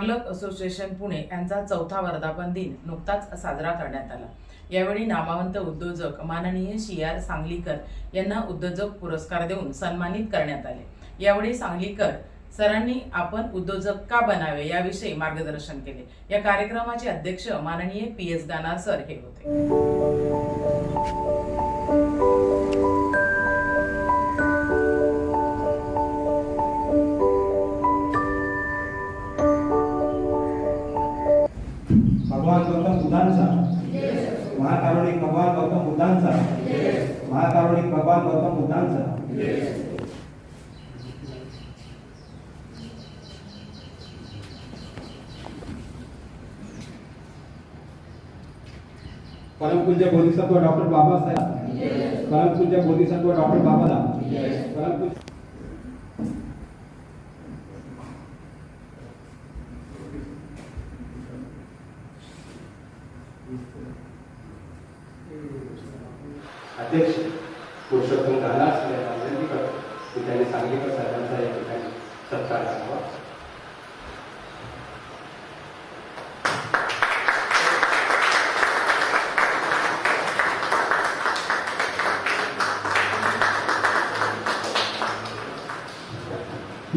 नागलक association Pune यांचा चौथा वर्धापन दिन नुकताच साजरा करण्यात आला. यावेळी नामवंत उद्योजक माननीय शी आर सांगलीकर यांना उद्योजक पुरस्कार देऊन सन्मानित करण्यात आले. यावेळी सांगलीकर सरांनी आपण उद्योजक का बनावे याविषयी मार्गदर्शन केले. या कार्यक्रमाचे अध्यक्ष माननीय पी एस दानार सर हे होते. बोधिसत्व डॉक्टर बाबासाहेब परमपूज्य बोधिसत्व डॉक्टर बाबासाहेब परमपूज्य अध्यक्ष पुरुषोत्तम दादास यांना विनंती करतो की त्यांनी सांगलीकर साहेबांचा या ठिकाणी सत्कार करावा.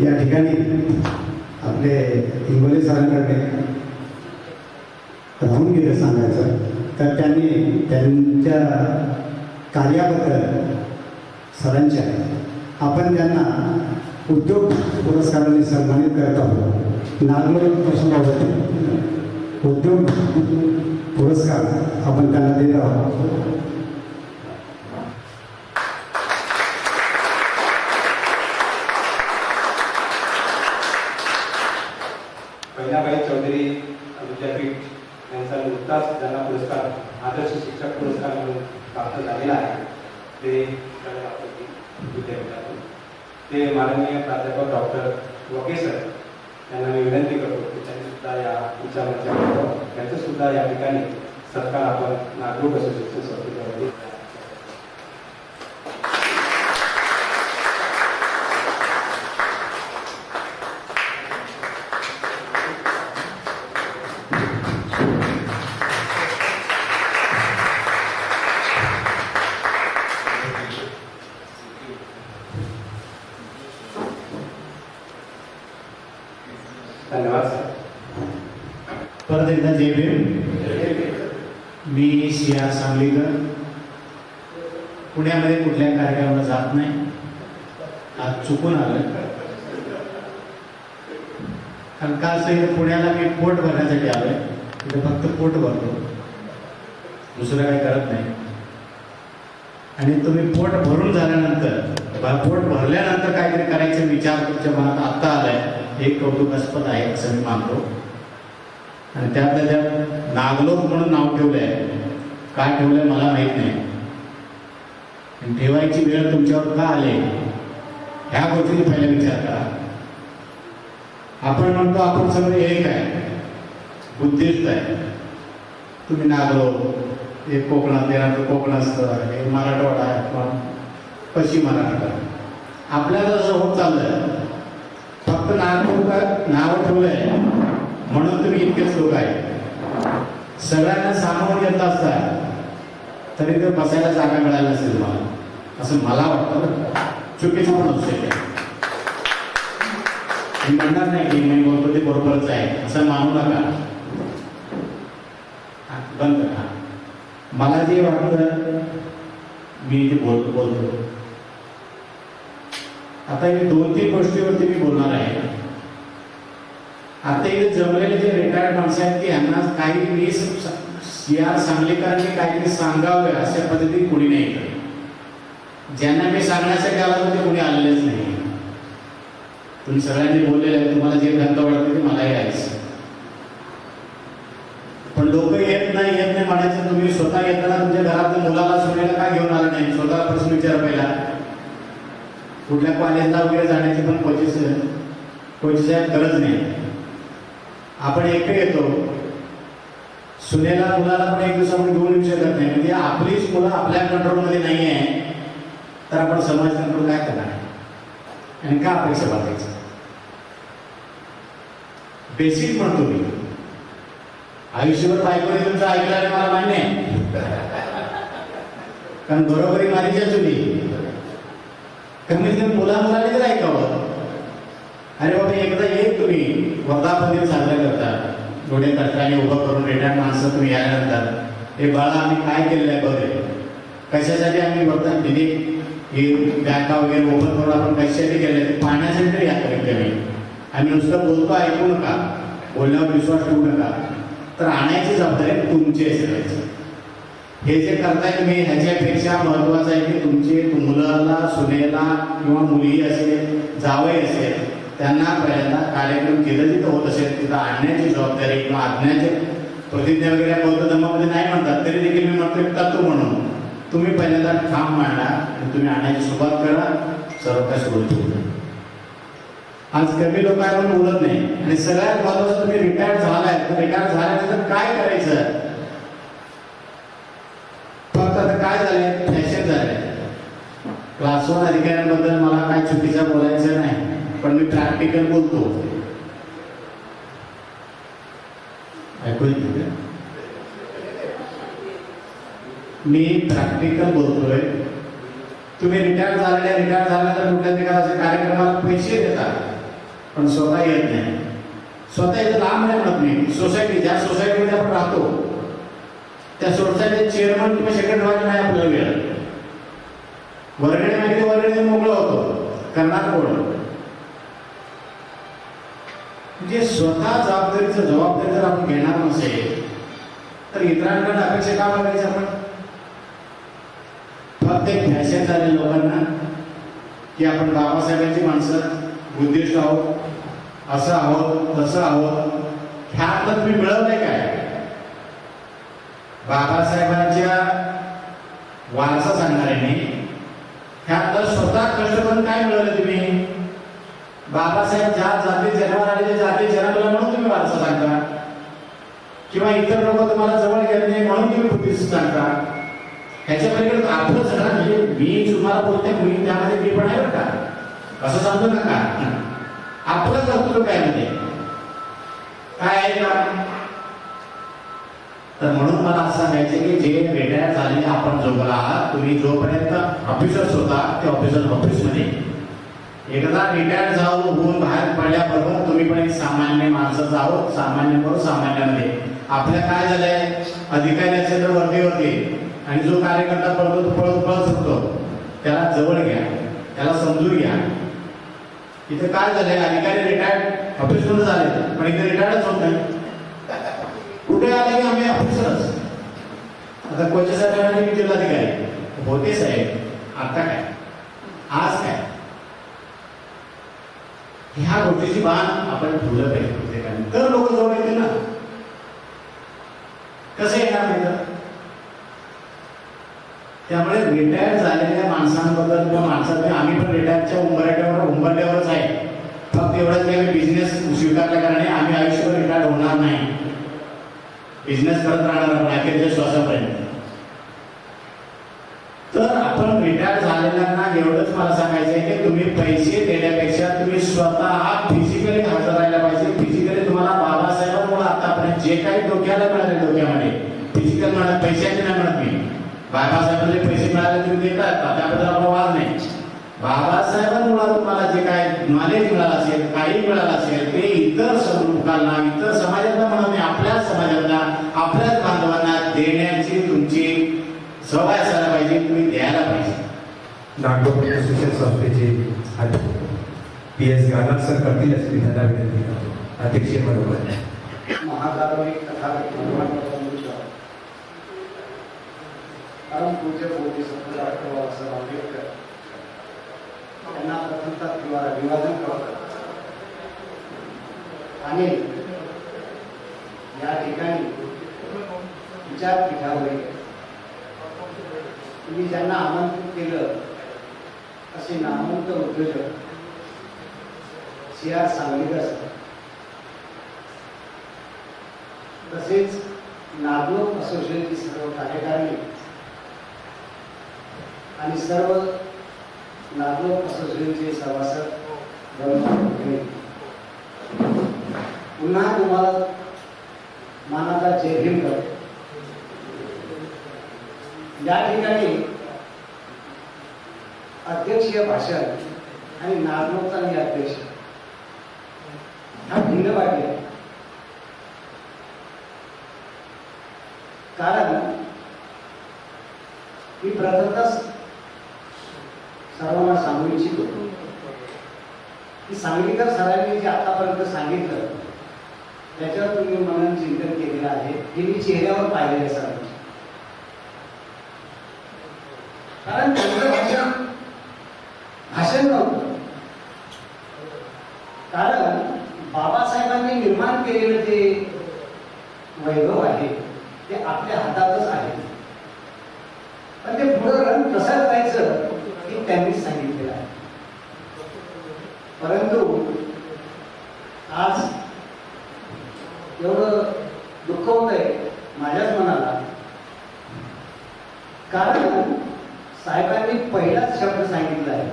या ठिकाणी आपले हिंगोले सरांकडे राहून गेलं सांगायचं. तर त्यांनी त्यांच्या कार्याबद्दल सरांच्या आपण त्यांना उद्योग पुरस्काराने सन्मानित करत आहोत. नागलोपासून उद्योग पुरस्कार आपण त्यांना देत आहोत पहिल्याबाई चौधरी विद्यापीठ यांचा नुकताच त्यांना पुरस्कार आदर्श शिक्षक पुरस्कार म्हणून प्राप्त झालेला आहे ते विद्यापीठातून ते माननीय प्राध्यापक डॉक्टर वकेसर यांना मी विनंती करतो की त्यांनी सुद्धा या विचारांच्या त्यांचं या ठिकाणी सत्कार आपण नागपूर असोसिएशन संस्थेच्यावरती कारण का असं पुण्याला मी पोट भरण्यासाठी आलोय. तिथे फक्त पोट भरतो. दुसरं काही करत नाही. आणि तुम्ही पोट भरून झाल्यानंतर पोट भरल्यानंतर काहीतरी करायचे विचार तुमच्या मनात आत्ता आलाय. हे कौतुकास्पद आहे असं मी मानतो. आणि त्यातल्या त्यात नागलोक म्हणून नाव ठेवलंय. काय ठेवलंय मला माहीत नाही. आणि ठेवायची वेळ तुमच्यावर का आली? ह्या गोष्टीचा पहिले विचार करा. आपण म्हणतो आपण सगळे एक आहे. बुद्धिस्ट आहे. तुम्ही नागलो एक कोकणात येणार कोकण असतं हे मराठवाडा आहे पश्चिम मराठवाडा आपल्याला असं होत चाललंय. फक्त नागपूर नावं ठेवलंय. म्हणून तुम्ही इतकेच लोक आहे. सगळ्यांना सामावून येत असता तरी ते बसायला जागा मिळायला असेल मला असं मला वाटतं. चुकीचं पण असू मी म्हणणार नाही की मी बोलतो ते बरोबरच आहे असं मानू नका. बंद करा. मला जे वाटतं मी ते बोलतो बोलतो. आता हे दोन तीन गोष्टीवरती मी बोलणार आहे. आता इथे जमलेले जे रिटायर्ड माणसं आहेत की यांना काही मी या सांगलीकरांनी काहीतरी सांगावे अशा पद्धतीने कुणी नाही ज्यांना मी सांगण्यासाठी आला ते कुणी आलेलेच नाही. तुम्ही सगळ्यांनी बोललेलं आहे तुम्हाला जे खंत वाटते ते मलाही यायचं पण लोक येत नाही येत नाही म्हणायचं. तुम्ही स्वतः येताना तुमच्या घरातल्या मुलाला सुनेला का घेऊन आला नाही? स्वतःला प्रश्न विचार पहिला. कुठल्या कॉलेजला वगैरे जाण्याची पण कोचिस कोचिस गरज नाही. आपण एकटे येतो. सुनेला मुलाला पण एक दिवसामध्ये घेऊन येऊ शकत नाही. म्हणजे आपलीच मुलं आपल्या कंट्रोलमध्ये नाही आहे तर आपण समाज कंट्रोल काय करणार? आणि का अपेक्षा बाळगायचं बेसिक म्हणतो मी. आयुष्यभर बायकोने तुमचं ऐकलं आणि मला मान्य आहे. कारण बरोबरी मारीच्या तुम्ही. कमीत कमी मुला मुलाने तर ऐकावं. अरे बाबा एकदा येत तुम्ही. वर्धापन साजरा करता. थोडे तटकाने उभं करून रिटायर्ड माणसं तुम्ही जातात हे बाळा आम्ही काय केलेलं आहे? बघे. कशासाठी आम्ही वर्धा दिली ही बँका वगैरे ओपन करून आपण कशासाठी केले ते पाहण्यासाठी तरी या केली. कमी आम्ही नुसतं बोलतो ऐकू नका. बोलण्यावर विश्वास ठेवू नका. तर आणायची जबाबदारी तुमची आहे सगळ्याची. हे जे करताय तुम्ही ह्याच्यापेक्षा महत्वाचं आहे की तुमचे मुलाला सुनेला किंवा मुली असेल जावई असेल त्यांना पहिल्यांदा कार्यक्रम केलं जिथं होत असेल तिथं आणण्याची जबाबदारी किंवा आज्ञाचे प्रतिज्ञा वगैरे बौद्ध धर्मामध्ये नाही म्हणतात तरी देखील मी म्हणतो तत्व म्हणून. तुम्ही पहिल्यांदा ठाम मांडा आणि तुम्ही आणायची सुरुवात करा सर्व काय सुरू आज कमी लोक आहे म्हणून बोलत नाही. आणि सगळ्यात महत्वाचं तुम्ही रिटायर झालाय. तर रिटायर झाल्यानंतर काय करायचं? फक्त आता काय झालंय? फॅशन झालंय. क्लास वन अधिकाऱ्यांबद्दल मला काय चुकीचं बोलायचं नाही पण मी प्रॅक्टिकल बोलतो. ऐकू येते का? मी प्रॅक्टिकल बोलतोय. तुम्ही रिटायर झालेल्या रिटायर झाल्यानंतर कुठल्या तरी असे पैसे देतात पण स्वतः येत नाही. स्वतः येत लांब नाही म्हणत मी. सोसायटी ज्या सोसायटीमध्ये आपण राहतो त्या सोसायटीचे चेअरमन किंवा सेक्रेटरी नाही आपल्याला वेळ वर्गणी माहिती वर्गणी मोकळं होतो. करणार कोण? म्हणजे स्वतः जबाबदारीचं जबाबदारी जर आपण घेणार नसेल तर इतरांकडे अपेक्षा का मागायची आपण? एक झाले लोकांना की आपण बाबासाहेबांची माणसं बुद्धिस्ट आहोत असं आहोत तसं आहोत ह्यातलं तुम्ही मिळवले काय? बाबासाहेबांच्या वारसा सांगणाऱ्यांनी ह्यातलं स्वतः कष्ट पण काय मिळवलं तुम्ही? बाबासाहेब ज्या जाती जन्माला आले त्या जाती जन्मला म्हणून तुम्ही वारसा सांगता? किंवा इतर लोक तुम्हाला जवळ घेत नाही म्हणून तुम्ही बुद्धिस्ट सांगता? ह्याच्या पलीकडे आपलं झालं म्हणजे मी तुम्हाला बोलते मी त्यामध्ये मी पण आहे बरं का? असं समजू नका. आपलं असतो काय म्हणजे? काय आहे का? तर म्हणून मला असं सांगायचं की जे रिटायर झालेले आपण जोगला आहात तुम्ही जोपर्यंत ऑफिसर्स होता ते ऑफिसर ऑफिसमध्ये एकदा रिटायर जाऊन होऊन बाहेर पडल्याबरोबर तुम्ही पण एक सामान्य माणसं आहोत सामान्य बरोबर सामान्यामध्ये. आपल्या काय झालंय? अधिकारी असेल तर वर्दीवरती आणि जो कार्यकर्ता पळतो तो पळत पळत सुटतो. त्याला जवळ घ्या. त्याला समजून घ्या. इथे काय झालंय? अधिकारी रिटायर्ड ऑफिसमध्ये झाले. पण इथे रिटायर्डच होत नाही. कुठे आले की आम्ही ऑफिसरच आता कोचे साहेबांनी मी जिल्हाधिकारी होते साहेब. आता काय? आज काय? ह्या गोष्टीची बाण आपण ठेवलं पाहिजे. तर लोक जवळ येतील ना. कसं येणार नाही तर त्यामुळे रिटायर झालेल्या माणसांबद्दल किंवा माणसाबद्दल आम्ही पण रिटायरच्या उंबरट्यावर उंबरट्यावरच आहे. फक्त एवढंच की आम्ही बिझनेस स्वीकारल्या कारणे आम्ही आयुष्यभर रिटायर होणार नाही. बिझनेस करत राहणार आपण अखेरच्या श्वासापर्यंत तर आपण रिटायर झालेल्यांना एवढंच मला सांगायचं आहे की तुम्ही पैसे देण्यापेक्षा तुम्ही स्वतः फिजिकली हजर राहायला पाहिजे. फिजिकली तुम्हाला बाबासाहेबांमुळे आतापर्यंत जे काही डोक्याला मिळाले डोक्यामध्ये फिजिकल म्हणत पैशाचे नाही म्हणत मी. बाबासाहेबांचे पैसे मिळाले तुम्ही देतात का? त्याबद्दल आपला वाद नाही. बाबासाहेबांमुळे तुम्हाला जे काय नॉलेज मिळालं असेल काही मिळालं असेल ते इतर लोकांना इतर समाजातला म्हणून नाही आपल्या समाजातला आपल्याच बांधवांना देण्याची तुमची सवय असायला पाहिजे तुम्ही द्यायला पाहिजे. नागपूर शिक्षण संस्थेचे पी एस गानर सर करतील त्यांना विनंती करतो अध्यक्षीय महाधार्मिक कथा परम पूज्य बोधिसत्व डॉक्टर बाबासाहेब आंबेडकर यांना प्रथमतः किंवा अभिवादन करतात. आणि या ठिकाणी विचारपीठावर तुम्ही ज्यांना आमंत्रित केलं असे नामवंत उद्योजक सी आर सांगलीकर तसेच नागलोक असोसिएशनची सर्व कार्यकारिणी आणि सर्व नागलोक असोसिएशनचे सभासद पुन्हा तुम्हाला मानाचा जय भीम करतो. या ठिकाणी अध्यक्षीय भाषण आणि नागलोकचा मी अध्यक्ष हा भिन्न वाटले कारण मी प्रथमच सर्वांना सांगू इच्छितो की सांगलीकर सरांनी जे आतापर्यंत सांगितलं त्याच्यावर तुम्ही मनन चिंतन केलेलं आहे हे मी चेहऱ्यावर पाहिलेलं आहे कारण त्यांचं भाषण भाषण नव्हतं. कारण बाबासाहेबांनी निर्माण केलेलं जे वैभव आहे ते आपल्या हातातच आहे. पण ते पुढं रन कसं करायचं त्यांनी त्यांनीच सांगितलेलं आहे. परंतु आज एवढं दुःख होत आहे माझ्याच मनाला. कारण साहेबांनी पहिलाच शब्द सांगितला आहे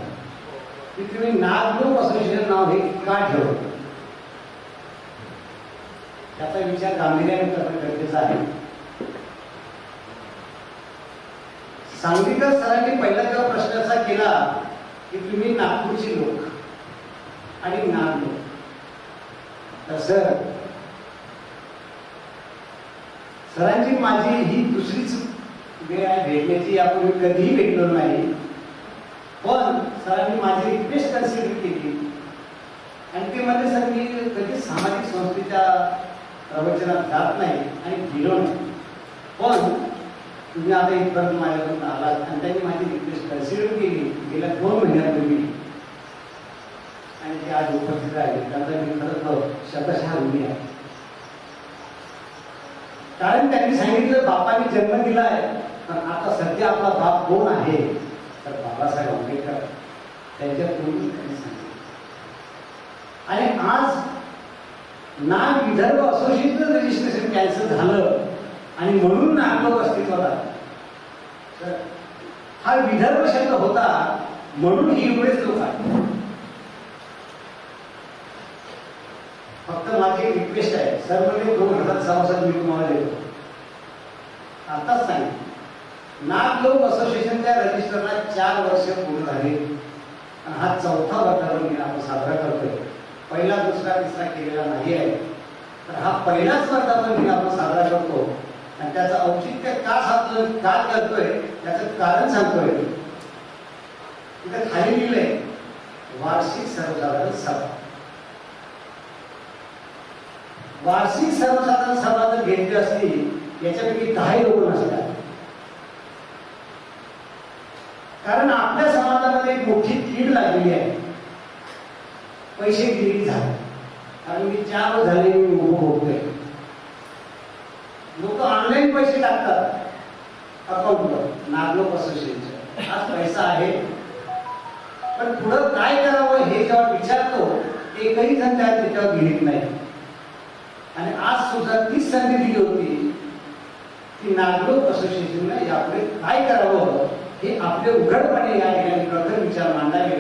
की तुम्ही नागलोक असोसिएशन नाव हे का ठेवलं? त्याचा विचार गांभीर्याने करणं गरजेचं आहे. सांगलीकर सरांनी पहिला जेव्हा प्रश्न असा केला की तुम्ही नागपूरची लोक आणि नाग लोक. तर सर सरांची माझी ही दुसरीच वेळ आहे भेटण्याची यापूर्वी कधीही भेटलो नाही. पण सरांनी माझी रिक्वेस्ट कन्सिडर केली. आणि ते म्हणजे सर मी कधीच सामाजिक संस्थेच्या प्रवचनात जात नाही आणि गेलो नाही. पण तुम्ही आता इथपर्यंत माझ्याकडून आलात आणि त्यांनी माझी रिक्वेस्ट कन्सिडर केली. गेल्या दोन महिन्यापूर्वी आणि ते आज उपस्थित राहिले त्यांचा मी खरंच तर शतशः ऋणी आहे. कारण त्यांनी सांगितलं बापाने जन्म दिला आहे पण आता सध्या आपला बाप कोण आहे? तर बाबासाहेब आंबेडकर. त्यांच्या पूर्वी त्यांनी सांगितलं आणि आज Nag Vidarbha association registration cancel झालं. आणि म्हणून नागलोक अस्तित्वात आलं. तर हा विदर्भ शब्द होता म्हणून ही एवढेच लोक आहे फक्त माझी एक रिक्वेस्ट आहे सर्व म्हणजे दोन हजार सहासात मी तुम्हाला देतो. आताच सांगितलं. नागलोक असोसिएशनच्या रजिस्टरला चार वर्ष पूर्ण झाले. आणि हा चौथा वर्धापन मी आपण साजरा करतोय. पहिला दुसरा तिसरा केलेला नाही आहे. तर हा पहिलाच वर्धापन दिन आपण साजरा करतो. आणि त्याचं औचित्य का साधलं का करतोय त्याचं कारण सांगतोय. तिथे खाली लिहिलंय वार्षिक सर्वसाधारण सभा. वार्षिक सर्वसाधारण सभा जर घेतली असली याच्यापैकी काही लोक नसतात. कारण आपल्या समाजामध्ये एक मोठी कीड लागलेली आहे. पैसे गिरी झाले. कारण मी चार झाले मी उपभोगतोय लोक ऑनलाईन पैसे टाकतात. अकाउंटवर नागलोक असोसिएशनच्या आज पैसा आहे. पण पुढं काय करावं हे जेव्हा विचारतो एकही जण त्या त्याच्यावर घेत नाही. आणि आज सुद्धा तीच संधी दिली होती की नागलोक असोसिएशनने यापुढे काय करावं हे आपले उघडपणे या ठिकाणी प्रथम विचार मांडावे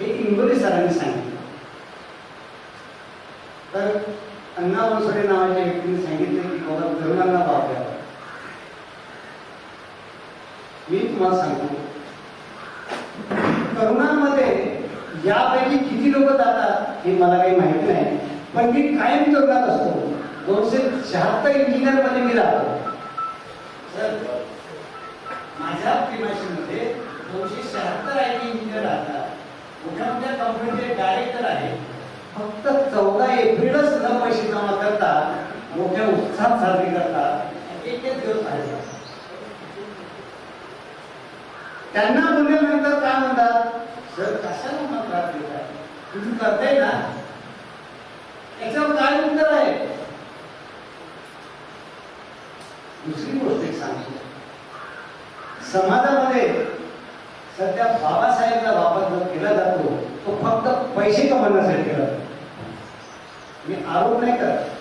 हे इंगोले सरांनी सांगितलं. तर अण्णा बनसोडे नावाच्या व्यक्तीने सांगितले की बाबा तरुणांना भाव द्यावा मी तुम्हाला सांगतो तरुणांमध्ये यापैकी किती लोक जातात हे मला काही माहिती नाही पण मी कायम तरुणात असतो. दोनशे शहात्तर इंजिनियरमध्ये मी राहतो. सर माझ्या प्रिमाशीमध्ये दोनशे शहात्तर आय टी इंजिनियर राहतात. मोठ्या मोठ्या कंपनीचे डायरेक्टर आहे फक्त चौदा एप्रिलच न पैसे जमा करतात मोठ्या उत्साहात साजरी करतात एक एक दिवस आहे त्यांना बोलल्यानंतर काय म्हणतात? सर कशाला मला त्रास देताय तुम्ही करताय ना? याच्यावर काय उत्तर आहे? दुसरी गोष्ट एक सांगतो. समाजामध्ये सध्या बाबासाहेबचा वापर जो केला जातो तो फक्त पैसे कमवण्यासाठी केला जातो. मी आरोप नाही करत.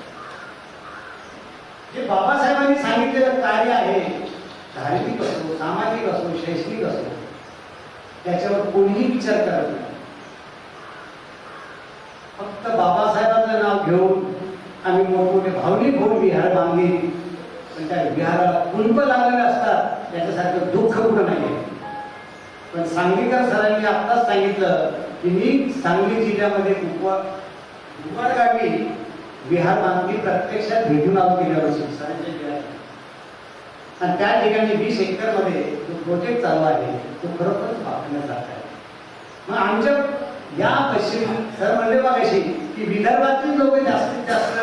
जे बाबासाहेबांनी सांगितलेलं कार्य आहे धार्मिक असो सामाजिक असो शैक्षणिक असो त्याच्यावर कोणीही विचार करत नाही. फक्त बाबासाहेबांचं नाव घेऊन आम्ही मोठमोठे भावनिक होऊन विहार बांधली. पण त्या विहाराला कुंप लागलेले असतात त्याच्यासारखं दुःख कुठं नाही पण सांगलीकर सरांनी आत्ताच सांगितलं की मी सांगली जिल्ह्यामध्ये कुपवाड गावी विहार बांधली प्रत्यक्षात भेटून आलो गेल्यापासून आणि त्या ठिकाणी वीस एकरमध्ये जो प्रोजेक्ट चालू आहे तो खरोखरच जात आहे. मग आमच्या या पश्चिम सर म्हणले बघायची की विदर्भातील लोक जास्तीत जास्त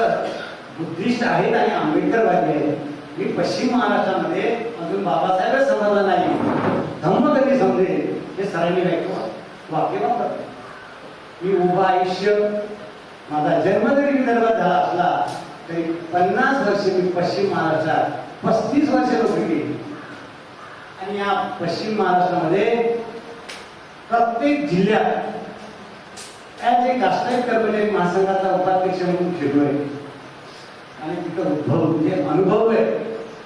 बुद्धिस्ट आहेत आणि आंबेडकरवादी आहेत. मी पश्चिम महाराष्ट्रामध्ये अजून बाबासाहेब समजला नाही. धम्म कधी समजेल हे सरांनी वाक्य वाक्य मी उभं आयुष्य माझा जन्म जरी विदर्भात झाला असला तरी पन्नास वर्ष मी पश्चिम महाराष्ट्रात पस्तीस वर्ष नोकरी केली आणि या पश्चिम महाराष्ट्रामध्ये प्रत्येक जिल्ह्यात ॲज एक कास्टाईट कर्मचारी महासंघाचा उपाध्यक्ष म्हणून फिरलोय. आणि तिथं उद्भव म्हणजे अनुभव आहे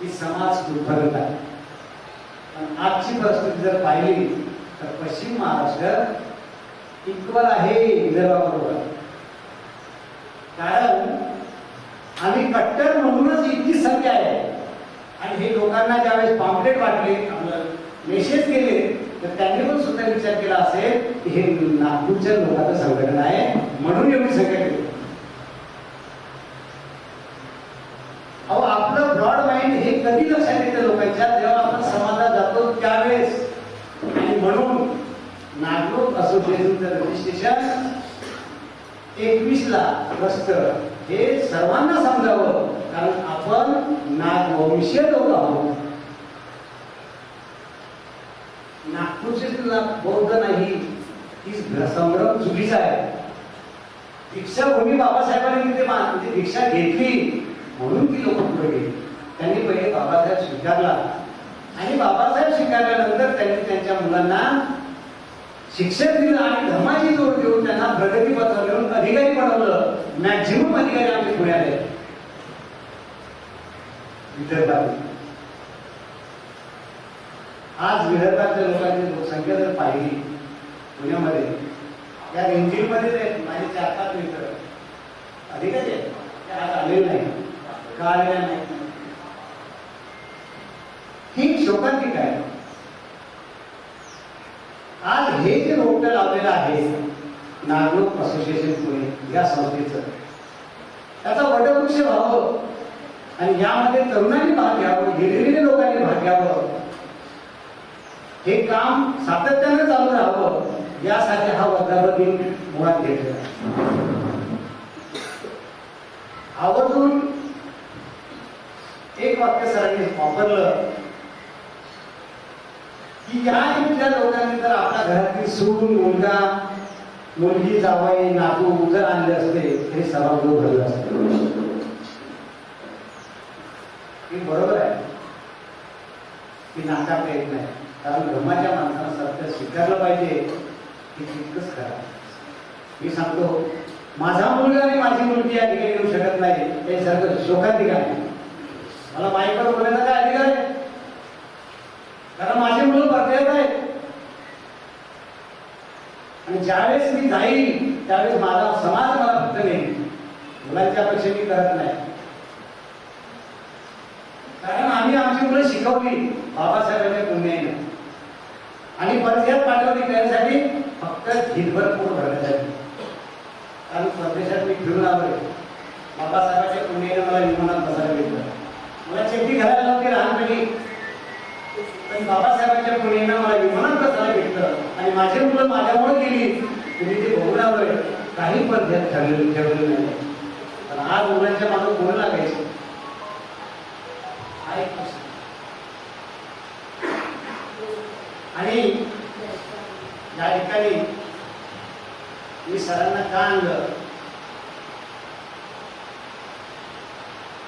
की समाज दुर्भरत आहे. पण आजची परिस्थिती जर पाहिली तर पश्चिम महाराष्ट्र इक्वल आहे विदर्भाबरोबर. कारण आम्ही कट्टर म्हणूनच इतकी संख्या आहे. आणि हे लोकांना ज्यावेळेस पॉम्पलेट वाटले मेसेज केले तर त्यांनी पण सुद्धा विचार केला असेल की हे नागपूरच्या लोकांचं संघटना आहे म्हणून एवढी संख्या केली. अहो आपलं ब्रॉड माइंड हे कधी लक्षात येतं लोकांच्या? जेव्हा आपण समाजात जातो त्यावेळेस. आणि म्हणून नागपूर असोसिएशनचं रजिस्ट्रेशन एकवीस ला रस्त. हे सर्वांना समजावं कारण आपण नागवंशीय लोक आहोत. नागपूरचे बौद्ध नाही ही संभ्रम चुकीचा आहे. दीक्षाभूमी बाबासाहेबांनी तिथे म्हणजे दीक्षा घेतली म्हणून ती लोक पुढे गेली. त्यांनी पहिले बाबासाहेब स्वीकारला. आणि बाबासाहेब स्वीकारल्यानंतर त्यांनी त्यांच्या मुलांना शिक्षण दिलं आणि धर्माची जोड देऊन त्यांना प्रगती पथावरून अधिकारी बनवलं. मॅक्झिमम अधिकारी आमचे पुढे आले. विदर्भात आज विदर्भातल्या लोकांची लोकसंख्या जर पाहिली पुण्यामध्ये या रेंजिंगमध्ये आहेत माझे चार पाच मित्र अधिकारी आहेत. ते आज आलेले नाही का आलेले नाही ही शोकांतिका आहे. आज हे जे रोपट लावलेलं आहे नागलोक असोसिएशन पुणे या संस्थेचं त्याचा वटवृक्ष व्हावं आणि यामध्ये तरुणांनी भाग घ्यावं हिरविले लोकांनी भाग घ्यावं हे काम सातत्यानं चालू राहावं यासाठी हा वर्धापन दिन मुळात घेतला आवर्जून एक वाक्य सरांनी वापरलं. की या इथल्या लोकांनी जर आपल्या घरातली सून मुलगा मुलगी जावाई नातू जर आणले असते हे सभागृह भरलं असतं. हे बरोबर आहे. की नाकारता येत नाही. कारण धर्माच्या माणसानं सत्य स्वीकारलं पाहिजे हे तितकंच खरं मी सांगतो माझा मुलगा आणि माझी मुलगी या ठिकाणी येऊ शकत नाही. हे सगळं शोकाधिकार आहे. मला माईकवर बोलायला काय अधिकार आहे? कारण माझी मुलं परदेशात आहेत. आणि ज्यावेळेस मी जाईल त्यावेळेस माझा समाज मला फक्त नाही मुलांच्या अपेक्षा मी करत नाही. कारण आम्ही आमची मुलं शिकवली. बाबासाहेबांच्या पुण्याने आणि परदेशात पाठवली त्यासाठी फक्त हितभर पोट भरण्यासाठी कारण परदेशात मी फिरून आलोय. बाबासाहेबांच्या पुण्याने मला विमानात बसायला भेटलं. मला चेटी घालायला नव्हती लहानपणी. पण बाबासाहेबांच्या पुण्यानं मला विमानात कसं भेटलं आणि माझी मुलं माझ्यामुळे गेली. तुम्ही ते बघून काही पण ध्यान ठरलेलं ठेवलेलं नाही. पण आज मुलांच्या मागं कोण लागायचं. आणि या ठिकाणी मी सरांना का आणलं?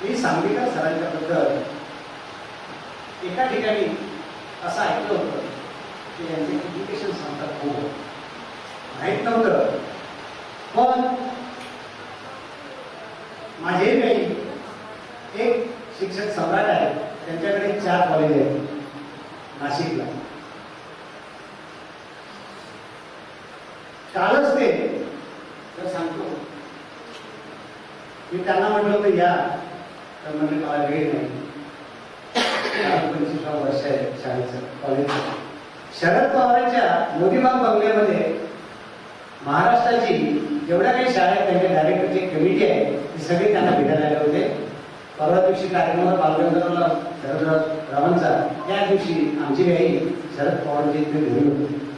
मी सांगितलं सरांच्या बद्दल एका ठिकाणी असं ऐकलं होतं की यांचे एज्युकेशन सांगतात हो. खूप माहीत नव्हतं. पण माझे काही एक शिक्षक सम्राट आहे त्यांच्याकडे चार कॉलेज आहेत नाशिकला. कालच ते तर सांगतो. मी त्यांना म्हटलं होतं या. तर म्हणजे मला वेळ नाही. पंचवीस वर्ष आहे शाळेचं कॉलेजचं शरद पवारांच्या मोदीबाग बंगल्यामध्ये महाराष्ट्राची जेवढ्या काही शाळा आहेत त्यांच्या डायरेक्टरची कमिटी आहे ती सगळे त्यांना भेटायला आले होते परवा दिवशी कार्यक्रमात बालगंधर्वला शरदराव रावांचा त्या दिवशी आमची काही शरद पवारांची इथे घरी होती